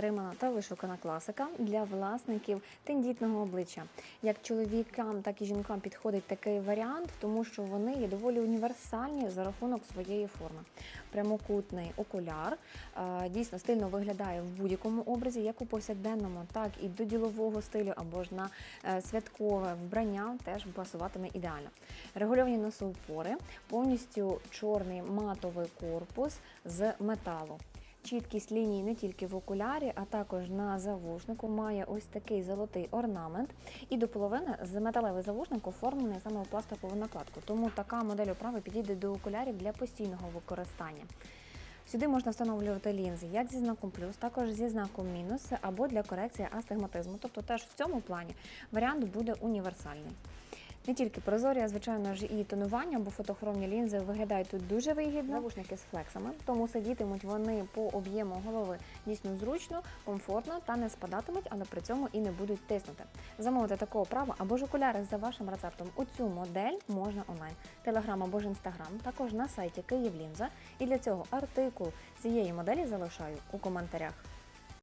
стримана та вишукана класика для власників тендітного обличчя. Як чоловікам, так і жінкам підходить такий варіант, тому що вони є доволі універсальні за рахунок своєї форми. Прямокутний окуляр е, дійсно стильно виглядає в будь-якому образі, як у повсякденному, так і до ділового стилю або ж на е, святкове вбрання теж пасуватиме ідеально. Регульовані носоупори, повністю чорний матовий корпус з металу. Чіткість ліній не тільки в окулярі, а також на завушнику має ось такий золотий орнамент. І до половини металевий завушник оформлений саме у пластикову накладку. Тому така модель оправи підійде до окулярів для постійного використання. Сюди можна встановлювати лінзи як зі знаком плюс, також зі знаком мінус або для корекції астигматизму. Тобто теж в цьому плані варіант буде універсальний. Не тільки прозорі, а звичайно ж і тонування, бо фотохромні лінзи виглядають тут дуже вигідно. Навушники з флексами, тому сидітимуть вони по об'єму голови дійсно зручно, комфортно та не спадатимуть, але при цьому і не будуть тиснути. Замовити такого права або ж окуляри за вашим рецептом у цю модель можна онлайн. Телеграм або ж інстаграм, також на сайті Київлінза. І для цього артикул цієї моделі залишаю у коментарях.